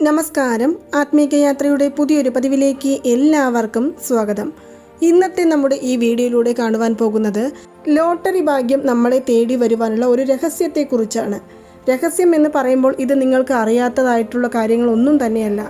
നമസ്കാരം. ആത്മീകയാത്രയുടെ പുതിയൊരു പതിവിലേക്ക് എല്ലാവർക്കും സ്വാഗതം. ഇന്നത്തെ നമ്മുടെ ഈ വീഡിയോയിലൂടെ കാണുവാൻ പോകുന്നത് ലോട്ടറി ഭാഗ്യം നമ്മളെ തേടി വരുവാനുള്ള ഒരു രഹസ്യത്തെക്കുറിച്ചാണ്. രഹസ്യം എന്ന് പറയുമ്പോൾ ഇത് നിങ്ങൾക്ക് അറിയാത്തതായിട്ടുള്ള കാര്യങ്ങളൊന്നും തന്നെയല്ല.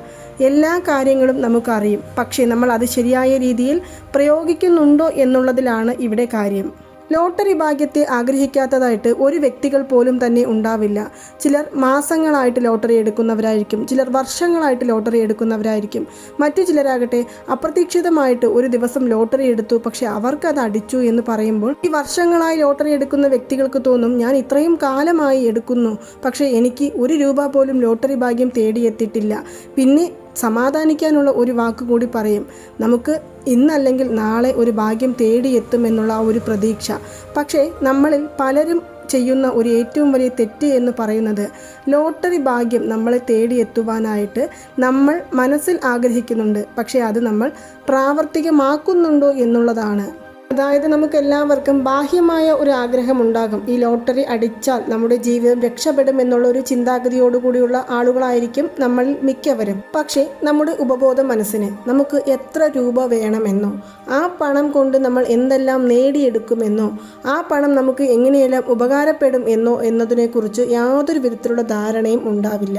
എല്ലാ കാര്യങ്ങളും നമുക്കറിയും. പക്ഷേ നമ്മൾ അത് ശരിയായ രീതിയിൽ പ്രയോഗിക്കുന്നുണ്ടോ എന്നുള്ളതിലാണ് ഇവിടെ കാര്യം. ലോട്ടറി ഭാഗ്യത്തെ ആഗ്രഹിക്കാത്തതായിട്ട് ഒരു വ്യക്തികൾ പോലും തന്നെ ഉണ്ടാവില്ല. ചിലർ മാസങ്ങളായിട്ട് ലോട്ടറി എടുക്കുന്നവരായിരിക്കും ചിലർ വർഷങ്ങളായിട്ട് ലോട്ടറി എടുക്കുന്നവരായിരിക്കും. മറ്റു ചിലരാകട്ടെ അപ്രതീക്ഷിതമായിട്ട് ഒരു ദിവസം ലോട്ടറി എടുത്തു പക്ഷെ അവർക്ക് അത് അടിച്ചു എന്ന് പറയുമ്പോൾ ഈ വർഷങ്ങളായി ലോട്ടറി എടുക്കുന്ന വ്യക്തികൾക്ക് തോന്നും ഞാൻ ഇത്രയും കാലമായി എടുക്കുന്നു പക്ഷേ എനിക്ക് ഒരു രൂപ പോലും ലോട്ടറി ഭാഗ്യം തേടിയെത്തിയിട്ടില്ല. പിന്നെ സമാധാനിക്കാനുള്ള ഒരു വാക്ക് കൂടി പറയും. നമുക്ക് ഇന്നല്ലെങ്കിൽ നാളെ ഒരു ഭാഗ്യം തേടിയെത്തുമെന്നുള്ള ആ ഒരു പ്രതീക്ഷ. പക്ഷേ നമ്മളിൽ പലരും ചെയ്യുന്ന ഒരു ഏറ്റവും വലിയ തെറ്റ് എന്ന് പറയുന്നത് ലോട്ടറി ഭാഗ്യം നമ്മളെ തേടിയെത്തുവാനായിട്ട് നമ്മൾ മനസ്സിൽ ആഗ്രഹിക്കുന്നുണ്ട്. പക്ഷേ അത് നമ്മൾ പ്രാവർത്തികമാക്കുന്നുണ്ടോ എന്നുള്ളതാണ്. അതായത് നമുക്ക് എല്ലാവർക്കും ബാഹ്യമായ ഒരു ആഗ്രഹം ഉണ്ടാകും ഈ ലോട്ടറി അടിച്ചാൽ നമ്മുടെ ജീവിതം രക്ഷപ്പെടും എന്നുള്ള ഒരു ചിന്താഗതിയോടുകൂടിയുള്ള ആളുകളായിരിക്കും നമ്മൾ മിക്കവരും. പക്ഷേ നമ്മുടെ ഉപബോധ മനസ്സിന് നമുക്ക് എത്ര രൂപ വേണമെന്നോ ആ പണം കൊണ്ട് നമ്മൾ എന്തെല്ലാം നേടിയെടുക്കുമെന്നോ ആ പണം നമുക്ക് എങ്ങനെയെല്ലാം ഉപകാരപ്പെടും എന്നോ എന്നതിനെക്കുറിച്ച് യാതൊരു വിധത്തിലുള്ള ധാരണയും ഉണ്ടാവില്ല.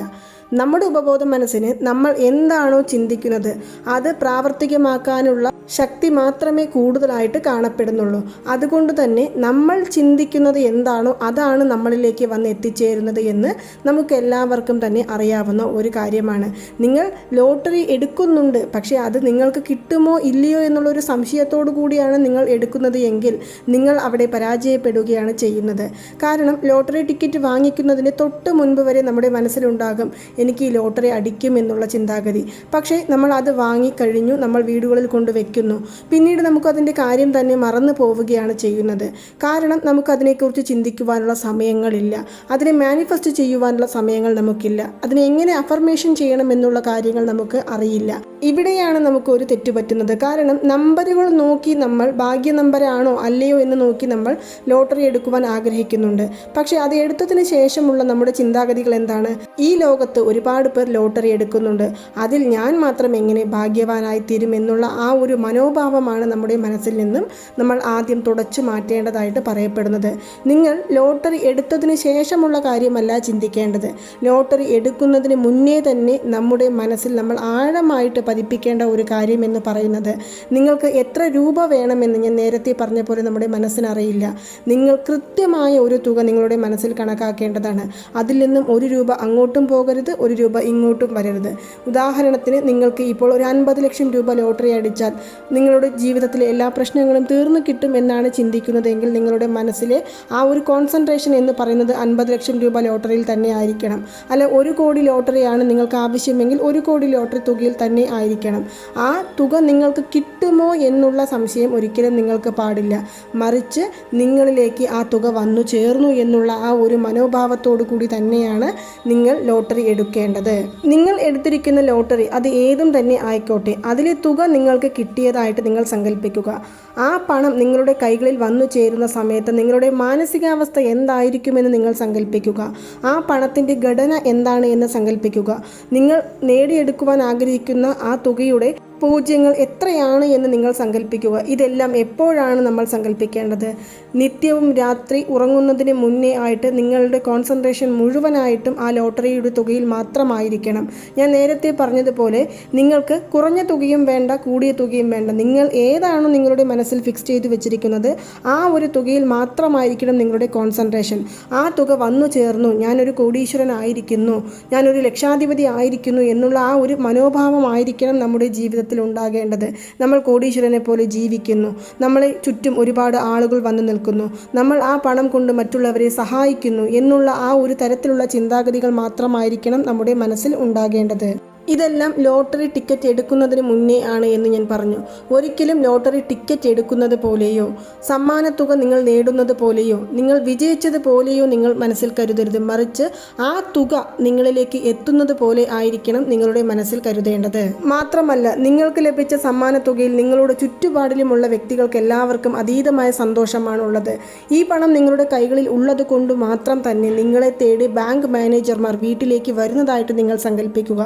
നമ്മുടെ ഉപബോധ മനസ്സിന് നമ്മൾ എന്താണോ ചിന്തിക്കുന്നത് അത് പ്രാവർത്തികമാക്കാനുള്ള ശക്തി മാത്രമേ കൂടുതലായിട്ട് കാണപ്പെടുന്നുള്ളൂ. അതുകൊണ്ട് തന്നെ നമ്മൾ ചിന്തിക്കുന്നത് എന്താണോ അതാണ് നമ്മളിലേക്ക് വന്ന് എത്തിച്ചേരുന്നത് എന്ന് നമുക്ക് എല്ലാവർക്കും തന്നെ അറിയാവുന്ന ഒരു കാര്യമാണ്. നിങ്ങൾ ലോട്ടറി എടുക്കുന്നുണ്ട് പക്ഷേ അത് നിങ്ങൾക്ക് കിട്ടുമോ ഇല്ലയോ എന്നുള്ളൊരു സംശയത്തോടു കൂടിയാണ് നിങ്ങൾ എടുക്കുന്നത് എങ്കിൽ നിങ്ങൾ അവിടെ പരാജയപ്പെടുകയാണ് ചെയ്യുന്നത്. കാരണം ലോട്ടറി ടിക്കറ്റ് വാങ്ങിക്കുന്നതിന് തൊട്ട് മുൻപ് വരെ നമ്മുടെ മനസ്സിലുണ്ടാകും എനിക്ക് ഈ ലോട്ടറി അടിക്കും എന്നുള്ള ചിന്താഗതി. പക്ഷേ നമ്മൾ അത് വാങ്ങിക്കഴിഞ്ഞു നമ്മൾ വീടുകളിൽ കൊണ്ട് വെക്കുന്നു. പിന്നീട് നമുക്കതിന്റെ കാര്യം തന്നെ മറന്നു പോവുകയാണ് ചെയ്യുന്നത്. കാരണം നമുക്കതിനെക്കുറിച്ച് ചിന്തിക്കുവാനുള്ള സമയങ്ങളില്ല. അതിനെ മാനിഫെസ്റ്റ് ചെയ്യുവാനുള്ള സമയങ്ങൾ നമുക്കില്ല. അതിനെ എങ്ങനെ അഫർമേഷൻ ചെയ്യണം എന്നുള്ള കാര്യങ്ങൾ നമുക്ക് അറിയില്ല. ഇവിടെയാണ് നമുക്ക് ഒരു തെറ്റ് പറ്റുന്നത്. കാരണം നമ്പറുകൾ നോക്കി നമ്മൾ ഭാഗ്യ നമ്പരാണോ അല്ലയോ എന്ന് നോക്കി നമ്മൾ ലോട്ടറി എടുക്കുവാൻ ആഗ്രഹിക്കുന്നുണ്ട്. പക്ഷേ അത് എടുത്തതിന് ശേഷമുള്ള നമ്മുടെ ചിന്താഗതികൾ എന്താണ്? ഈ ലോകത്ത് ഒരുപാട് പേർ ലോട്ടറി എടുക്കുന്നുണ്ട്. അതിൽ ഞാൻ മാത്രം എങ്ങനെ ഭാഗ്യവാനായി തീരുമെന്നുള്ള ആ ഒരു മനോഭാവമാണ് നമ്മുടെ മനസ്സിൽ നിന്നും നമ്മൾ ആദ്യം തുടച്ചു മാറ്റേണ്ടതായിട്ട് പറയപ്പെടുന്നത്. നിങ്ങൾ ലോട്ടറി എടുത്തതിന് ശേഷമുള്ള കാര്യമല്ല ചിന്തിക്കേണ്ടത്. ലോട്ടറി എടുക്കുന്നതിന് മുന്നേ തന്നെ നമ്മുടെ മനസ്സിൽ നമ്മൾ ആഴമായിട്ട് പതിപ്പിക്കേണ്ട ഒരു കാര്യം എന്ന് പറയുന്നത് നിങ്ങൾക്ക് എത്ര രൂപ വേണമെന്ന് ഞാൻ നേരത്തെ പറഞ്ഞ പോലെ നമ്മുടെ മനസ്സിനറിയില്ല. നിങ്ങൾ കൃത്യമായ ഒരു തുക നിങ്ങളുടെ മനസ്സിൽ കണക്കാക്കേണ്ടതാണ്. അതിൽ നിന്നും ഒരു രൂപ അങ്ങോട്ടും പോകരുത് ഒരു രൂപ ഇങ്ങോട്ടും വരരുത്. ഉദാഹരണത്തിന് നിങ്ങൾക്ക് ഇപ്പോൾ ഒരു അൻപത് ലക്ഷം രൂപ ലോട്ടറി അടിച്ചാൽ നിങ്ങളുടെ ജീവിതത്തിലെ എല്ലാ പ്രശ്നങ്ങളും തീർന്നു കിട്ടും എന്നാണ് ചിന്തിക്കുന്നതെങ്കിൽ നിങ്ങളുടെ മനസ്സിലെ ആ ഒരു കോൺസെൻട്രേഷൻ എന്ന് പറയുന്നത് അൻപത് ലക്ഷം രൂപ ലോട്ടറിയിൽ തന്നെ ആയിരിക്കണം. അല്ല ഒരു കോടി ലോട്ടറിയാണ് നിങ്ങൾക്ക് ആവശ്യമെങ്കിൽ ഒരു കോടി ലോട്ടറി തുകയിൽ തന്നെ ആയിരിക്കണം. ആ തുക നിങ്ങൾക്ക് കിട്ടുമോ എന്നുള്ള സംശയം ഒരിക്കലും നിങ്ങൾക്ക് പാടില്ല. മറിച്ച് നിങ്ങളിലേക്ക് ആ തുക വന്നു ചേർന്നു എന്നുള്ള ആ ഒരു മനോഭാവത്തോടു കൂടി തന്നെയാണ് നിങ്ങൾ ലോട്ടറി എടുക്കേണ്ടത് നിങ്ങൾ എടുത്തിരിക്കുന്ന ലോട്ടറി അത് ഏതും തന്നെ ആയിക്കോട്ടെ. അതിലെ തുക നിങ്ങൾക്ക് കിട്ടിയതായിട്ട് നിങ്ങൾ സങ്കല്പിക്കുക ആ പണം നിങ്ങളുടെ കൈകളിൽ വന്നു ചേരുന്ന സമയത്ത് നിങ്ങളുടെ മാനസികാവസ്ഥ എന്തായിരിക്കുമെന്ന് നിങ്ങൾ സങ്കല്പിക്കുക ആ പണത്തിന്റെ ഘടന എന്താണ് എന്ന് സങ്കല്പിക്കുക നിങ്ങൾ നേടിയെടുക്കുവാൻ ആഗ്രഹിക്കുന്ന ആ തുകയുടെ പൂജ്യങ്ങൾ എത്രയാണ് എന്ന് നിങ്ങൾ സങ്കല്പിക്കുക ഇതെല്ലാം എപ്പോഴാണ് നമ്മൾ സങ്കല്പിക്കേണ്ടത് നിത്യവും രാത്രി ഉറങ്ങുന്നതിന് മുന്നേ ആയിട്ട് നിങ്ങളുടെ കോൺസെൻട്രേഷൻ മുഴുവനായിട്ടും ആ ലോട്ടറിയുടെ തുകയിൽ മാത്രമായിരിക്കണം. ഞാൻ നേരത്തെ പറഞ്ഞതുപോലെ നിങ്ങൾക്ക് കുറഞ്ഞ തുകയും വേണ്ട കൂടിയ തുകയും വേണ്ട. നിങ്ങൾ ഏതാണ് നിങ്ങളുടെ മനസ്സിൽ ഫിക്സ് ചെയ്ത് വെച്ചിരിക്കുന്നത് ആ ഒരു തുകയിൽ മാത്രമായിരിക്കണം നിങ്ങളുടെ കോൺസെൻട്രേഷൻ ആ തുക വന്നു ചേർന്നു. ഞാനൊരു കോടീശ്വരനായിരിക്കുന്നു. ഞാനൊരു ലക്ഷാധിപതി ആയിരിക്കുന്നു എന്നുള്ള ആ ഒരു മനോഭാവമായിരിക്കണം നമ്മുടെ ജീവിതത്തിൽ. ഉണ്ടാകേണ്ടത് നമ്മൾ കോടീശ്വരനെ പോലെ ജീവിക്കുന്നു. നമ്മളെ ചുറ്റും ഒരുപാട് ആളുകൾ വന്നു നിൽക്കുന്നു. നമ്മൾ ആ പണം കൊണ്ട് മറ്റുള്ളവരെ സഹായിക്കുന്നു എന്നുള്ള ആ ഒരു തരത്തിലുള്ള ചിന്താഗതികൾ മാത്രമായിരിക്കണം നമ്മുടെ മനസ്സിൽ ഉണ്ടാകേണ്ടത്. ഇതെല്ലാം ലോട്ടറി ടിക്കറ്റ് എടുക്കുന്നതിന് മുന്നേ ആണ് എന്ന് ഞാൻ പറഞ്ഞു. ഒരിക്കലും ലോട്ടറി ടിക്കറ്റ് എടുക്കുന്നത് പോലെയോ സമ്മാനത്തുക നിങ്ങൾ നേടുന്നത് പോലെയോ നിങ്ങൾ വിജയിച്ചത് പോലെയോ നിങ്ങൾ മനസ്സിൽ കരുതരുത്. മറിച്ച് ആ തുക നിങ്ങളിലേക്ക് എത്തുന്നത് പോലെ ആയിരിക്കണം നിങ്ങളുടെ മനസ്സിൽ കരുതേണ്ടത്. മാത്രമല്ല നിങ്ങൾക്ക് ലഭിച്ച സമ്മാനത്തുകയിൽ നിങ്ങളുടെ ചുറ്റുപാടിലുമുള്ള വ്യക്തികൾക്ക് എല്ലാവർക്കും അതീതമായ സന്തോഷമാണുള്ളത് ഈ പണം നിങ്ങളുടെ കൈകളിൽ ഉള്ളത് കൊണ്ട് മാത്രം തന്നെ നിങ്ങളെ തേടി ബാങ്ക് മാനേജർമാർ വീട്ടിലേക്ക് വരുന്നതായിട്ട് നിങ്ങൾ സങ്കല്പിക്കുക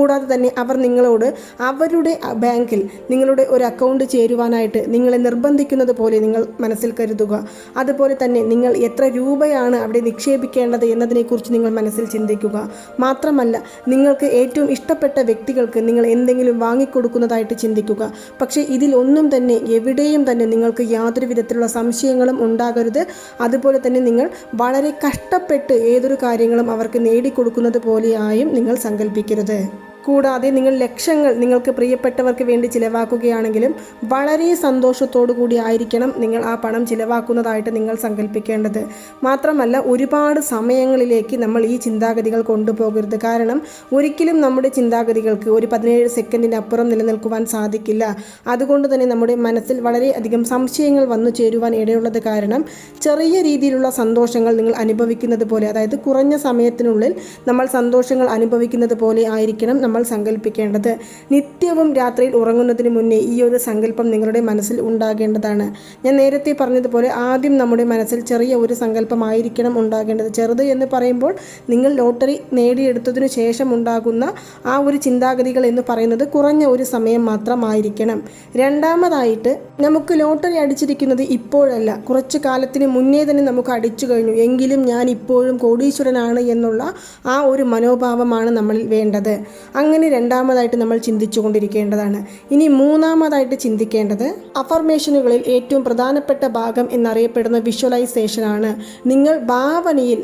കൂടാതെ തന്നെ അവർ നിങ്ങളോട് അവരുടെ ബാങ്കിൽ നിങ്ങളുടെ ഒരു അക്കൗണ്ട് ചേരുവാനായിട്ട് നിങ്ങളെ നിർബന്ധിക്കുന്നത് പോലെ നിങ്ങൾ മനസ്സിൽ കരുതുക. അതുപോലെ തന്നെ നിങ്ങൾ എത്ര രൂപയാണ് അവിടെ നിക്ഷേപിക്കേണ്ടത് എന്നതിനെക്കുറിച്ച് നിങ്ങൾ മനസ്സിൽ ചിന്തിക്കുക. മാത്രമല്ല നിങ്ങൾക്ക് ഏറ്റവും ഇഷ്ടപ്പെട്ട വ്യക്തികൾക്ക് നിങ്ങൾ എന്തെങ്കിലും വാങ്ങിക്കൊടുക്കുന്നതായിട്ട് ചിന്തിക്കുക. പക്ഷേ ഇതിൽ ഒന്നും തന്നെ എവിടെയും തന്നെ നിങ്ങൾക്ക് യാതൊരു വിധത്തിലുള്ള സംശയങ്ങളും ഉണ്ടാകരുത്. അതുപോലെ തന്നെ നിങ്ങൾ വളരെ കഷ്ടപ്പെട്ട് ഏതൊരു കാര്യങ്ങളും അവർക്ക് നേടിക്കൊടുക്കുന്നത് പോലെയായും നിങ്ങൾ സങ്കല്പിക്കരുത് കൂടാതെ നിങ്ങൾ ലക്ഷങ്ങൾ നിങ്ങൾക്ക് പ്രിയപ്പെട്ടവർക്ക് വേണ്ടി ചിലവാക്കുകയാണെങ്കിലും വളരെ സന്തോഷത്തോടു കൂടി ആയിരിക്കണം നിങ്ങൾ ആ പണം ചിലവാക്കുന്നതായിട്ട് നിങ്ങൾ സങ്കല്പിക്കേണ്ടത്. മാത്രമല്ല ഒരുപാട് സമയങ്ങളിലേക്ക് നമ്മൾ ഈ ചിന്താഗതികൾ കൊണ്ടുപോകരുത്. കാരണം ഒരിക്കലും നമ്മുടെ ചിന്താഗതികൾക്ക് ഒരു പതിനേഴ് സെക്കൻഡിനപ്പുറം നിലനിൽക്കുവാൻ സാധിക്കില്ല. അതുകൊണ്ട് തന്നെ നമ്മുടെ മനസ്സിൽ വളരെയധികം സംശയങ്ങൾ വന്നു ചേരുവാൻ ഇടയുള്ളത് കാരണം ചെറിയ രീതിയിലുള്ള സന്തോഷങ്ങൾ നിങ്ങൾ അനുഭവിക്കുന്നത് പോലെ അതായത് കുറഞ്ഞ സമയത്തിനുള്ളിൽ നമ്മൾ സന്തോഷങ്ങൾ അനുഭവിക്കുന്നത് പോലെ ആയിരിക്കണം നമ്മൾ സങ്കല്പിക്കേണ്ടത്. നിത്യവും രാത്രിയിൽ ഉറങ്ങുന്നതിന് മുന്നേ ഈ ഒരു സങ്കല്പം നിങ്ങളുടെ മനസ്സിൽ ഉണ്ടാകേണ്ടതാണ്. ഞാൻ നേരത്തെ പറഞ്ഞതുപോലെ ആദ്യം നമ്മുടെ മനസ്സിൽ ചെറിയ ഒരു സങ്കല്പമായിരിക്കണം ഉണ്ടാകേണ്ടത്. ചെറുത് എന്ന് പറയുമ്പോൾ നിങ്ങൾ ലോട്ടറി നേടിയെടുത്തതിനു ശേഷം ഉണ്ടാകുന്ന ആ ഒരു ചിന്താഗതികൾ എന്ന് പറയുന്നത് കുറഞ്ഞ ഒരു സമയം മാത്രമായിരിക്കണം. രണ്ടാമതായിട്ട് നമുക്ക് ലോട്ടറി അടിച്ചിരിക്കുന്നത് ഇപ്പോഴല്ല. കുറച്ച് കാലത്തിന് മുന്നേ തന്നെ നമുക്ക് അടിച്ചു കഴിഞ്ഞു. എങ്കിലും ഞാൻ ഇപ്പോഴും കോടീശ്വരനാണ് എന്നുള്ള ആ ഒരു മനോഭാവമാണ് നമ്മൾ വേണ്ടത്. അങ്ങനെ രണ്ടാമതായിട്ട് നമ്മൾ ചിന്തിച്ചു കൊണ്ടിരിക്കേണ്ടതാണ് ഇനി മൂന്നാമതായിട്ട് ചിന്തിക്കേണ്ടത് അഫർമേഷനുകളിൽ ഏറ്റവും പ്രധാനപ്പെട്ട ഭാഗം എന്നറിയപ്പെടുന്ന വിഷ്വലൈസേഷനാണ് നിങ്ങൾ ഭാവനയിൽ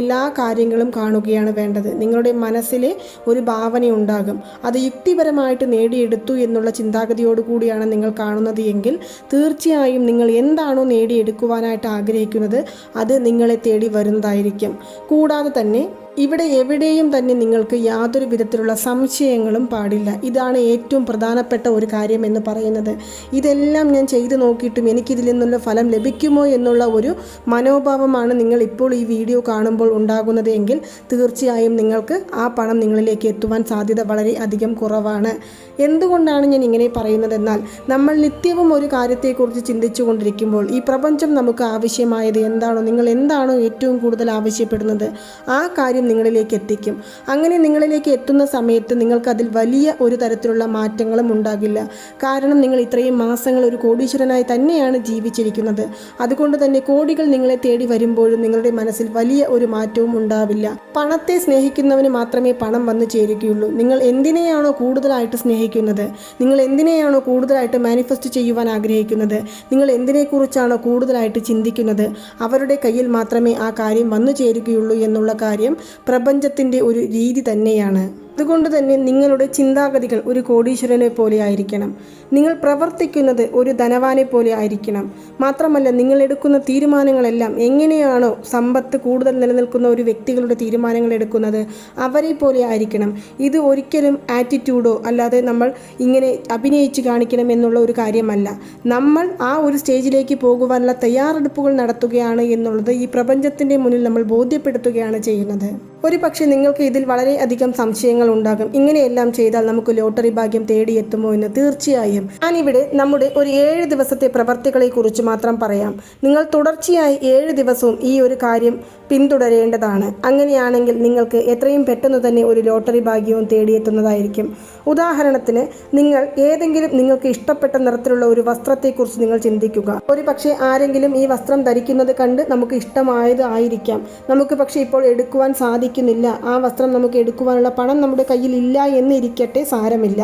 എല്ലാ കാര്യങ്ങളും കാണുകയാണ് വേണ്ടത്. നിങ്ങളുടെ മനസ്സിലെ ഒരു ഭാവന ഉണ്ടാകും. അത് യുക്തിപരമായിട്ട് നേടിയെടുത്തു എന്നുള്ള ചിന്താഗതിയോടുകൂടിയാണ് നിങ്ങൾ കാണുന്നത് എങ്കിൽ തീർച്ചയായും നിങ്ങൾ എന്താണോ നേടിയെടുക്കുവാനായിട്ട് ആഗ്രഹിക്കുന്നത് അത് നിങ്ങളെ തേടി വരുന്നതായിരിക്കും. കൂടാതെ തന്നെ ഇവിടെ എവിടെയും തന്നെ നിങ്ങൾക്ക് യാതൊരു വിധത്തിലുള്ള സംശയങ്ങളും പാടില്ല. ഇതാണ് ഏറ്റവും പ്രധാനപ്പെട്ട ഒരു കാര്യം എന്ന് പറയുന്നത്. ഇതെല്ലാം ഞാൻ ചെയ്തു നോക്കിയിട്ടും എനിക്കിതിൽ നിന്നുള്ള ഫലം ലഭിക്കുമോ എന്നുള്ള ഒരു മനോഭാവമാണ് നിങ്ങൾ ഇപ്പോൾ ഈ വീഡിയോ കാണുമ്പോൾ ഉണ്ടാകുന്നത് എങ്കിൽ തീർച്ചയായും നിങ്ങൾക്ക് ആ പണം നിങ്ങളിലേക്ക് എത്തുവാൻ സാധ്യത വളരെ അധികം കുറവാണ്. എന്തുകൊണ്ടാണ് ഞാൻ ഇങ്ങനെ പറയുന്നത് എന്നാൽ നമ്മൾ നിത്യവും ഒരു കാര്യത്തെക്കുറിച്ച് ചിന്തിച്ചു കൊണ്ടിരിക്കുമ്പോൾ ഈ പ്രപഞ്ചം നമുക്ക് ആവശ്യമായത് എന്താണോ നിങ്ങൾ എന്താണോ ഏറ്റവും കൂടുതൽ ആവശ്യപ്പെടുന്നത് ആ കാര്യം നിങ്ങളിലേക്ക് എത്തിക്കും. അങ്ങനെ നിങ്ങളിലേക്ക് എത്തുന്ന സമയത്ത് നിങ്ങൾക്കതിൽ വലിയ ഒരു തരത്തിലുള്ള മാറ്റങ്ങളും ഉണ്ടാകില്ല. കാരണം നിങ്ങൾ ഇത്രയും മാസങ്ങൾ ഒരു കോടീശ്വരനായി തന്നെയാണ് ജീവിച്ചിരിക്കുന്നത്. അതുകൊണ്ട് തന്നെ കോടികൾ നിങ്ങളെ തേടി വരുമ്പോഴും നിങ്ങളുടെ മനസ്സിൽ വലിയ ഒരു മാറ്റവും ഉണ്ടാവില്ല. പണത്തെ സ്നേഹിക്കുന്നവന് മാത്രമേ പണം വന്നു ചേരുകയുള്ളൂ. നിങ്ങൾ എന്തിനെയാണോ കൂടുതലായിട്ട് സ്നേഹിക്കുന്നത്? നിങ്ങൾ എന്തിനെയാണോ കൂടുതലായിട്ട് മാനിഫെസ്റ്റ് ചെയ്യുവാൻ ആഗ്രഹിക്കുന്നത്? നിങ്ങൾ എന്തിനെക്കുറിച്ചാണോ കൂടുതലായിട്ട് ചിന്തിക്കുന്നത്? അവരുടെ കയ്യിൽ മാത്രമേ ആ കാര്യം വന്നു ചേരുകയുള്ളൂ എന്നുള്ള കാര്യം പ്രപഞ്ചത്തിന്റെ ഒരു രീതി തന്നെയാണ്. അതുകൊണ്ട് തന്നെ നിങ്ങളുടെ ചിന്താഗതികൾ ഒരു കോടീശ്വരനെ പോലെ ആയിരിക്കണം. നിങ്ങൾ പ്രവർത്തിക്കുന്നത് ഒരു ധനവാനെ പോലെ ആയിരിക്കണം. മാത്രമല്ല നിങ്ങൾ എടുക്കുന്ന തീരുമാനങ്ങളെല്ലാം എങ്ങനെയാണോ സമ്പത്ത് കൂടുതൽ നിലനിൽക്കുന്ന ഒരു വ്യക്തികളുടെ തീരുമാനങ്ങൾ എടുക്കുന്നത് അവരെ പോലെ ആയിരിക്കണം. ഇത് ഒരിക്കലും ആറ്റിറ്റ്യൂഡോ അല്ലാതെ നമ്മൾ ഇങ്ങനെ അഭിനയിച്ച് കാണിക്കണം എന്നുള്ള ഒരു കാര്യമല്ല. നമ്മൾ ആ ഒരു സ്റ്റേജിലേക്ക് പോകുവാനുള്ള തയ്യാറെടുപ്പുകൾ നടത്തുകയാണ് എന്നുള്ളത് ഈ പ്രപഞ്ചത്തിന്റെ മുന്നിൽ നമ്മൾ ബോധ്യപ്പെടുത്തുകയാണ് ചെയ്യുന്നത്. ഒരു പക്ഷേ നിങ്ങൾക്ക് ഇതിൽ വളരെയധികം സംശയങ്ങൾ ഉണ്ടാകും. ഇങ്ങനെയെല്ലാം ചെയ്താൽ നമുക്ക് ലോട്ടറി ഭാഗ്യം തേടിയെത്തുമോ എന്ന് തീർച്ചയായും. ഞാനിവിടെ നമ്മുടെ ഒരു ഏഴ് ദിവസത്തെ പ്രവർത്തികളെ കുറിച്ച് മാത്രം പറയാം. നിങ്ങൾ തുടർച്ചയായി ഏഴ് ദിവസവും ഈ ഒരു കാര്യം പിന്തുടരേണ്ടതാണ്. അങ്ങനെയാണെങ്കിൽ നിങ്ങൾക്ക് എത്രയും പെട്ടെന്ന് തന്നെ ഒരു ലോട്ടറി ഭാഗ്യവും തേടിയെത്തുന്നതായിരിക്കും. ഉദാഹരണത്തിന് നിങ്ങൾ ഏതെങ്കിലും നിങ്ങൾക്ക് ഇഷ്ടപ്പെട്ട നിറത്തിലുള്ള ഒരു വസ്ത്രത്തെക്കുറിച്ച് നിങ്ങൾ ചിന്തിക്കുക. ഒരു പക്ഷേ ആരെങ്കിലും ഈ വസ്ത്രം ധരിക്കുന്നത് കണ്ട് നമുക്ക് ഇഷ്ടമായത് ആയിരിക്കാം. നമുക്ക് പക്ഷേ ഇപ്പോൾ എടുക്കുവാൻ സാധിക്കുന്നില്ല. ആ വസ്ത്രം നമുക്ക് എടുക്കുവാനുള്ള പണം നമ്മുടെ കയ്യിൽ ഇല്ല എന്നിരിക്കട്ടെ സാരമില്ല.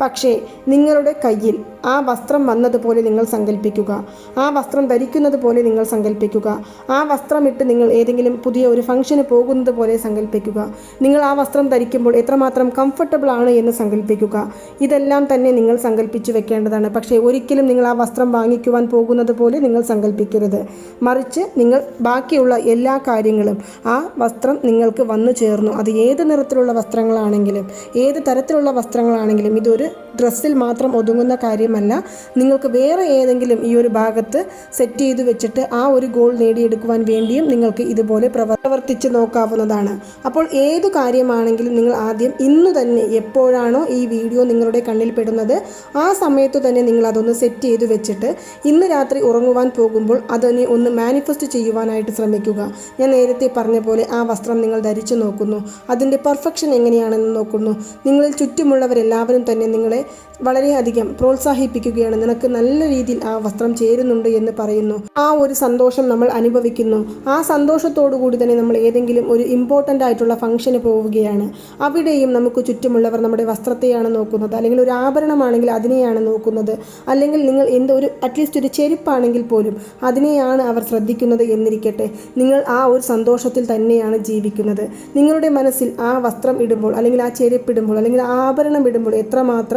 പക്ഷേ നിങ്ങളുടെ കയ്യിൽ ആ വസ്ത്രം വന്നതുപോലെ നിങ്ങൾ സങ്കല്പിക്കുക ആ വസ്ത്രം ധരിക്കുന്നത് പോലെ നിങ്ങൾ സങ്കല്പിക്കുക ആ വസ്ത്രമിട്ട് നിങ്ങൾ ഏതെങ്കിലും പുതിയ ഒരു ഫംഗ്ഷന് പോകുന്നത് പോലെ സങ്കല്പിക്കുക നിങ്ങൾ ആ വസ്ത്രം ധരിക്കുമ്പോൾ എത്രമാത്രം കംഫർട്ടബിൾ ആണ് എന്ന് സങ്കല്പിക്കുക ഇതെല്ലാം തന്നെ നിങ്ങൾ സങ്കല്പിച്ചു വെക്കേണ്ടതാണ്. പക്ഷേ ഒരിക്കലും നിങ്ങൾ ആ വസ്ത്രം വാങ്ങിക്കുവാൻ പോകുന്നത് പോലെ നിങ്ങൾ സങ്കല്പിക്കരുത് മറിച്ച് നിങ്ങൾ ബാക്കിയുള്ള എല്ലാ കാര്യങ്ങളും ആ വസ്ത്രം നിങ്ങൾക്ക് വന്നു ചേർന്നു. അത് ഏത് നിറത്തിലുള്ള വസ്ത്രങ്ങളാണെങ്കിലും ഏത് തരത്തിലുള്ള വസ്ത്രങ്ങളാണെങ്കിലും ഇതൊരു ഡ്രസ്സിൽ മാത്രം ഒതുങ്ങുന്ന കാര്യമല്ല. നിങ്ങൾക്ക് വേറെ ഏതെങ്കിലും ഈ ഒരു ഭാഗത്ത് സെറ്റ് ചെയ്ത് വെച്ചിട്ട് ആ ഒരു ഗോൾ നേടിയെടുക്കുവാൻ വേണ്ടിയും നിങ്ങൾക്ക് ഇതുപോലെ പ്രവർത്തിച്ച് നോക്കാവുന്നതാണ്. അപ്പോൾ ഏതു കാര്യമാണെങ്കിലും നിങ്ങൾ ആദ്യം ഇന്നു തന്നെ എപ്പോഴാണോ ഈ വീഡിയോ നിങ്ങളുടെ കണ്ണിൽ പെടുന്നത് ആ സമയത്ത് തന്നെ നിങ്ങൾ അതൊന്ന് സെറ്റ് ചെയ്ത് വെച്ചിട്ട് ഇന്ന് രാത്രി ഉറങ്ങുവാൻ പോകുമ്പോൾ അതിനെ ഒന്ന് മാനിഫെസ്റ്റ് ചെയ്യുവാനായിട്ട് ശ്രമിക്കുക. ഞാൻ നേരത്തെ പറഞ്ഞ പോലെ ആ വസ്ത്രം നിങ്ങൾ ധരിച്ചു നോക്കുന്നു. അതിന്റെ പെർഫെക്ഷൻ എങ്ങനെയാണെന്ന് നോക്കുന്നു. നിങ്ങളിൽ ചുറ്റുമുള്ളവരെല്ലാവരും തന്നെ നിങ്ങളെ വളരെയധികം പ്രോത്സാഹിപ്പിക്കുകയാണ്. നിനക്ക് നല്ല രീതിയിൽ ആ വസ്ത്രം ചേരുന്നുണ്ട് എന്ന് പറയുന്നു. ആ ഒരു സന്തോഷം നമ്മൾ അനുഭവിക്കുന്നു. ആ സന്തോഷത്തോടു കൂടി തന്നെ നമ്മൾ ഏതെങ്കിലും ഒരു ഇമ്പോർട്ടന്റ് ആയിട്ടുള്ള ഫംഗ്ഷന് പോവുകയാണ്. അവിടെയും നമുക്ക് ചുറ്റുമുള്ളവർ നമ്മുടെ വസ്ത്രത്തെയാണ് നോക്കുന്നത്. അല്ലെങ്കിൽ ഒരു ആഭരണമാണെങ്കിൽ അതിനെയാണ് നോക്കുന്നത്. അല്ലെങ്കിൽ നിങ്ങൾ എന്ത് ഒരു അറ്റ്ലീസ്റ്റ് ഒരു ചെരുപ്പാണെങ്കിൽ പോലും അതിനെയാണ് അവർ ശ്രദ്ധിക്കുന്നത് എന്നിരിക്കട്ടെ. നിങ്ങൾ ആ ഒരു സന്തോഷത്തിൽ തന്നെയാണ് ജീവിക്കുന്നത്. നിങ്ങളുടെ മനസ്സിൽ ആ വസ്ത്രം ഇടുമ്പോൾ അല്ലെങ്കിൽ ആ ചെരുപ്പ് ഇടുമ്പോൾ അല്ലെങ്കിൽ ആ ആഭരണം ഇടുമ്പോൾ എത്രമാത്രം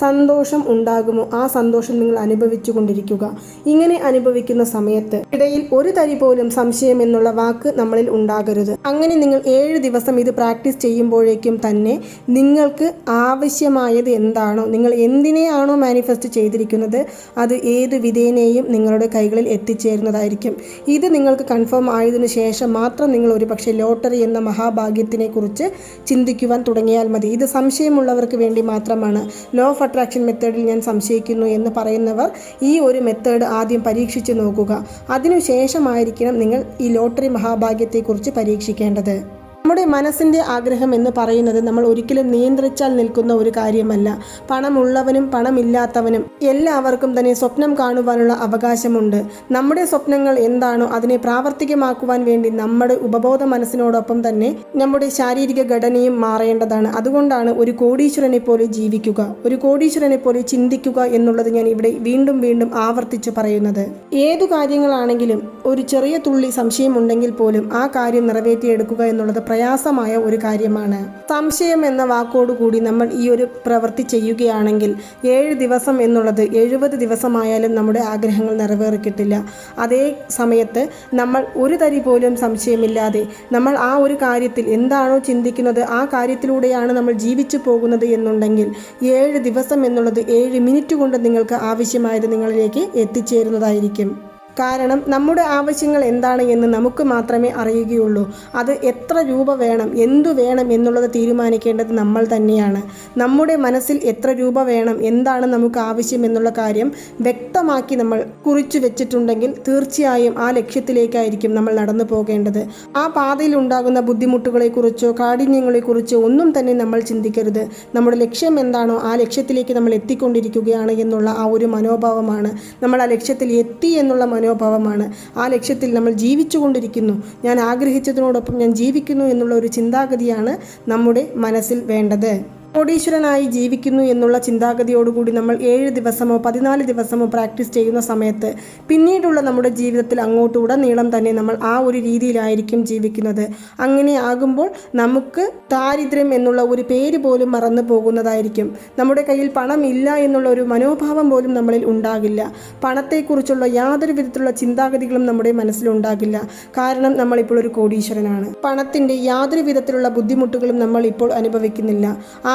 സന്തോഷം ഉണ്ടാകുമോ? ആ സന്തോഷം നിങ്ങൾ അനുഭവിച്ചു കൊണ്ടിരിക്കുക ഇങ്ങനെ അനുഭവിക്കുന്ന സമയത്ത് ഇടയിൽ ഒരു തരി പോലും സംശയം എന്നുള്ള വാക്ക് നമ്മളിൽ ഉണ്ടാകരുത്. അങ്ങനെ നിങ്ങൾ ഏഴ് ദിവസം ഇത് പ്രാക്ടീസ് ചെയ്യുമ്പോഴേക്കും തന്നെ നിങ്ങൾക്ക് ആവശ്യമായത് എന്താണോ നിങ്ങൾ എന്തിനെയാണോ മാനിഫെസ്റ്റ് ചെയ്തിരിക്കുന്നത് അത് ഏത് വിധേനയും നിങ്ങളുടെ കൈകളിൽ എത്തിച്ചേരുന്നതായിരിക്കും. ഇത് നിങ്ങൾക്ക് കൺഫേം ആയതിനു ശേഷം മാത്രം നിങ്ങൾ ഒരു പക്ഷേ ലോട്ടറി എന്ന മഹാഭാഗ്യത്തിനെ കുറിച്ച് ചിന്തിക്കുവാൻ തുടങ്ങിയാൽ മതി. ഇത് സംശയമുള്ളവർക്ക് വേണ്ടി മാത്രമാണ്. ലോ ഓഫ് അട്രാക്ഷൻ മെത്തേഡിൽ ഞാൻ സംശയിക്കുന്നു എന്ന് പറയുന്നവർ ഈ ഒരു മെത്തേഡ് ആദ്യം പരീക്ഷിച്ചു നോക്കുക. അതിനുശേഷമായിരിക്കണം നിങ്ങൾ ഈ ലോട്ടറി മഹാഭാഗ്യത്തെക്കുറിച്ച് പരീക്ഷിക്കേണ്ടത്. നമ്മുടെ മനസ്സിന്റെ ആഗ്രഹം എന്ന് പറയുന്നത് നമ്മൾ ഒരിക്കലും നിയന്ത്രിച്ചാൽ നിൽക്കുന്ന ഒരു കാര്യമല്ല. പണമുള്ളവനും പണമില്ലാത്തവനും എല്ലാവർക്കും തന്നെ സ്വപ്നം കാണുവാനുള്ള അവകാശമുണ്ട്. നമ്മുടെ സ്വപ്നങ്ങൾ എന്താണോ അതിനെ പ്രാവർത്തികമാക്കുവാൻ വേണ്ടി നമ്മുടെ ഉപബോധ മനസ്സിനോടൊപ്പം തന്നെ നമ്മുടെ ശാരീരിക ഘടനയും മാറേണ്ടതാണ്. അതുകൊണ്ടാണ് ഒരു കോടീശ്വരനെ പോലെ ജീവിക്കുക ഒരു കോടീശ്വരനെ പോലെ ചിന്തിക്കുക എന്നുള്ളത് ഞാൻ ഇവിടെ വീണ്ടും വീണ്ടും ആവർത്തിച്ച് പറയുന്നത്. ഏതു കാര്യങ്ങളാണെങ്കിലും ഒരു ചെറിയ തുള്ളി സംശയമുണ്ടെങ്കിൽ പോലും ആ കാര്യം നിറവേറ്റിയെടുക്കുക എന്നുള്ളത് പ്രയാസമായ ഒരു കാര്യമാണ്. സംശയം എന്ന വാക്കോടുകൂടി നമ്മൾ ഈ ഒരു പ്രവൃത്തി ചെയ്യുകയാണെങ്കിൽ ഏഴ് ദിവസം എന്നുള്ളത് എഴുപത് ദിവസമായാലും നമ്മുടെ ആഗ്രഹങ്ങൾ നിറവേറിക്കിട്ടില്ല. അതേ സമയത്ത് നമ്മൾ ഒരു തരി പോലും സംശയമില്ലാതെ നമ്മൾ ആ ഒരു കാര്യത്തിൽ എന്താണോ ചിന്തിക്കുന്നത് ആ കാര്യത്തിലൂടെയാണ് നമ്മൾ ജീവിച്ചു പോകുന്നത് എന്നുണ്ടെങ്കിൽ ഏഴ് ദിവസം എന്നുള്ളത് ഏഴ് മിനിറ്റ് കൊണ്ട് നിങ്ങൾക്ക് ആവശ്യമായത് നിങ്ങളിലേക്ക് എത്തിച്ചേരുന്നതായിരിക്കും. കാരണം നമ്മുടെ ആവശ്യങ്ങൾ എന്താണ് എന്ന് നമുക്ക് മാത്രമേ അറിയുകയുള്ളൂ. അത് എത്ര രൂപ വേണം എന്തു വേണം എന്നുള്ളത് തീരുമാനിക്കേണ്ടത് നമ്മൾ തന്നെയാണ്. നമ്മുടെ മനസ്സിൽ എത്ര രൂപ വേണം എന്താണ് നമുക്ക് ആവശ്യം എന്നുള്ള കാര്യം വ്യക്തമാക്കി നമ്മൾ കുറിച്ചു വെച്ചിട്ടുണ്ടെങ്കിൽ തീർച്ചയായും ആ ലക്ഷ്യത്തിലേക്കായിരിക്കും നമ്മൾ നടന്നു പോകേണ്ടത്. ആ പാതയിൽ ഉണ്ടാകുന്ന ബുദ്ധിമുട്ടുകളെക്കുറിച്ചോ കാഠിന്യങ്ങളെക്കുറിച്ചോ ഒന്നും തന്നെ നമ്മൾ ചിന്തിക്കരുത്. നമ്മുടെ ലക്ഷ്യം എന്താണോ ആ ലക്ഷ്യത്തിലേക്ക് നമ്മൾ എത്തിക്കൊണ്ടിരിക്കുകയാണ് എന്നുള്ള ആ ഒരു മനോഭാവമാണ്. നമ്മൾ ആ ലക്ഷ്യത്തിൽ എത്തി എന്നുള്ള മനോഭാവമാണ്. ആ ലക്ഷ്യത്തിൽ നമ്മൾ ജീവിച്ചുകൊണ്ടിരിക്കുന്നു. ഞാൻ ആഗ്രഹിച്ചതിനോടൊപ്പം ഞാൻ ജീവിക്കുന്നു എന്നുള്ള ഒരു ചിന്താഗതിയാണ് നമ്മുടെ മനസ്സിൽ വേണ്ടത്. കോടീശ്വരനായി ജീവിക്കുന്നു എന്നുള്ള ചിന്താഗതിയോടുകൂടി നമ്മൾ ഏഴ് ദിവസമോ പതിനാല് ദിവസമോ പ്രാക്ടീസ് ചെയ്യുന്ന സമയത്ത് പിന്നീടുള്ള നമ്മുടെ ജീവിതത്തിൽ അങ്ങോട്ടുടനീളം തന്നെ നമ്മൾ ആ ഒരു രീതിയിലായിരിക്കും ജീവിക്കുന്നത്. അങ്ങനെ ആകുമ്പോൾ നമുക്ക് ദാരിദ്ര്യം എന്നുള്ള ഒരു പേര് പോലും മറന്നു പോകുന്നതായിരിക്കും. നമ്മുടെ കയ്യിൽ പണം ഇല്ല എന്നുള്ള ഒരു മനോഭാവം പോലും നമ്മളിൽ ഉണ്ടാകില്ല. പണത്തെക്കുറിച്ചുള്ള യാതൊരു വിധത്തിലുള്ള ചിന്താഗതികളും നമ്മുടെ മനസ്സിലുണ്ടാകില്ല കാരണം നമ്മളിപ്പോൾ ഒരു കോടീശ്വരനാണ്. പണത്തിന്റെ യാതൊരു വിധത്തിലുള്ള ബുദ്ധിമുട്ടുകളും നമ്മൾ ഇപ്പോൾ അനുഭവിക്കുന്നില്ല.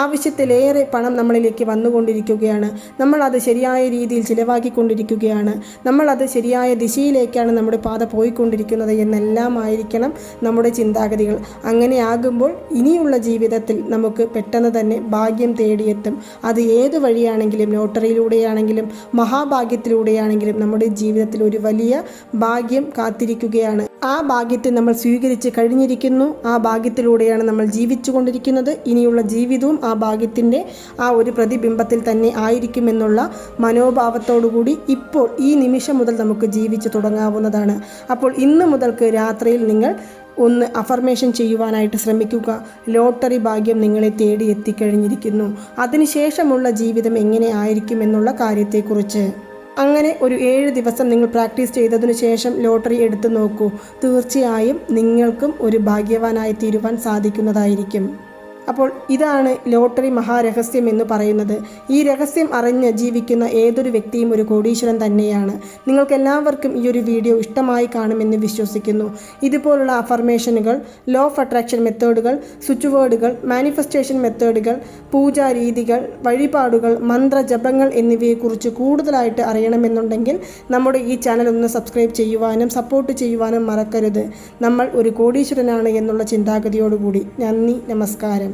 ആവശ്യത്തിലേറെ പണം നമ്മളിലേക്ക് വന്നുകൊണ്ടിരിക്കുകയാണ്. നമ്മളത് ശരിയായ രീതിയിൽ ചിലവാക്കിക്കൊണ്ടിരിക്കുകയാണ്. നമ്മളത് ശരിയായ ദിശയിലേക്കാണ് നമ്മുടെ പാത പോയിക്കൊണ്ടിരിക്കുന്നത് എന്നെല്ലാം ആയിരിക്കണം നമ്മുടെ ചിന്താഗതികൾ. അങ്ങനെ ആകുമ്പോൾ ഇനിയുള്ള ജീവിതത്തിൽ നമുക്ക് പെട്ടെന്ന് തന്നെ ഭാഗ്യം തേടിയെത്തും. അത് ഏത് വഴിയാണെങ്കിലും ലോട്ടറിയിലൂടെയാണെങ്കിലും മഹാഭാഗ്യത്തിലൂടെയാണെങ്കിലും നമ്മുടെ ജീവിതത്തിൽ ഒരു വലിയ ഭാഗ്യം കാത്തിരിക്കുകയാണ്. ആ ഭാഗ്യത്തെ നമ്മൾ സ്വീകരിച്ച് കഴിഞ്ഞിരിക്കുന്നു. ആ ഭാഗ്യത്തിലൂടെയാണ് നമ്മൾ ജീവിച്ചു കൊണ്ടിരിക്കുന്നത് ഇനിയുള്ള ജീവിതവും ആ ഭാഗ്യത്തിന്റെ ആ ഒരു പ്രതിബിംബത്തിൽ തന്നെ ആയിരിക്കുമെന്നുള്ള മനോഭാവത്തോടുകൂടി ഇപ്പോൾ ഈ നിമിഷം മുതൽ നമുക്ക് ജീവിച്ചു തുടങ്ങാവുന്നതാണ്. അപ്പോൾ ഇന്ന് മുതൽക്ക് രാത്രിയിൽ നിങ്ങൾ ഒന്ന് അഫർമേഷൻ ചെയ്യുവാനായിട്ട് ശ്രമിക്കുക. ലോട്ടറി ഭാഗ്യം നിങ്ങളെ തേടി എത്തിക്കഴിഞ്ഞിരിക്കുന്നു. അതിനുശേഷമുള്ള ജീവിതം എങ്ങനെ ആയിരിക്കും എന്നുള്ള കാര്യത്തെക്കുറിച്ച്. അങ്ങനെ ഒരു ഏഴ് ദിവസം നിങ്ങൾ പ്രാക്ടീസ് ചെയ്തതിനു ശേഷം ലോട്ടറി എടുത്തു നോക്കൂ. തീർച്ചയായും നിങ്ങൾക്കും ഒരു ഭാഗ്യവാനായി തീരുവാൻ സാധിക്കുന്നതായിരിക്കും. അപ്പോൾ ഇതാണ് ലോട്ടറി മഹാരഹസ്യം എന്ന് പറയുന്നത്. ഈ രഹസ്യം അറിഞ്ഞ് ജീവിക്കുന്ന ഏതൊരു വ്യക്തിയും ഒരു കോടീശ്വരൻ തന്നെയാണ്. നിങ്ങൾക്കെല്ലാവർക്കും ഈ ഒരു വീഡിയോ ഇഷ്ടമായി കാണുമെന്ന് വിശ്വസിക്കുന്നു. ഇതുപോലുള്ള അഫർമേഷനുകൾ ലോ ഓഫ് അട്രാക്ഷൻ മെത്തേഡുകൾ സ്വിച്ച് വേർഡുകൾ മാനിഫെസ്റ്റേഷൻ മെത്തേഡുകൾ പൂജാ രീതികൾ വഴിപാടുകൾ മന്ത്രജപങ്ങൾ എന്നിവയെക്കുറിച്ച് കൂടുതലായിട്ട് അറിയണമെന്നുണ്ടെങ്കിൽ നമ്മുടെ ഈ ചാനൽ ഒന്ന് സബ്സ്ക്രൈബ് ചെയ്യുവാനും സപ്പോർട്ട് ചെയ്യുവാനും മറക്കരുത്. നമ്മൾ ഒരു കോടീശ്വരനാണ് എന്നുള്ള ചിന്താഗതിയോടുകൂടി. നന്ദി നമസ്കാരം.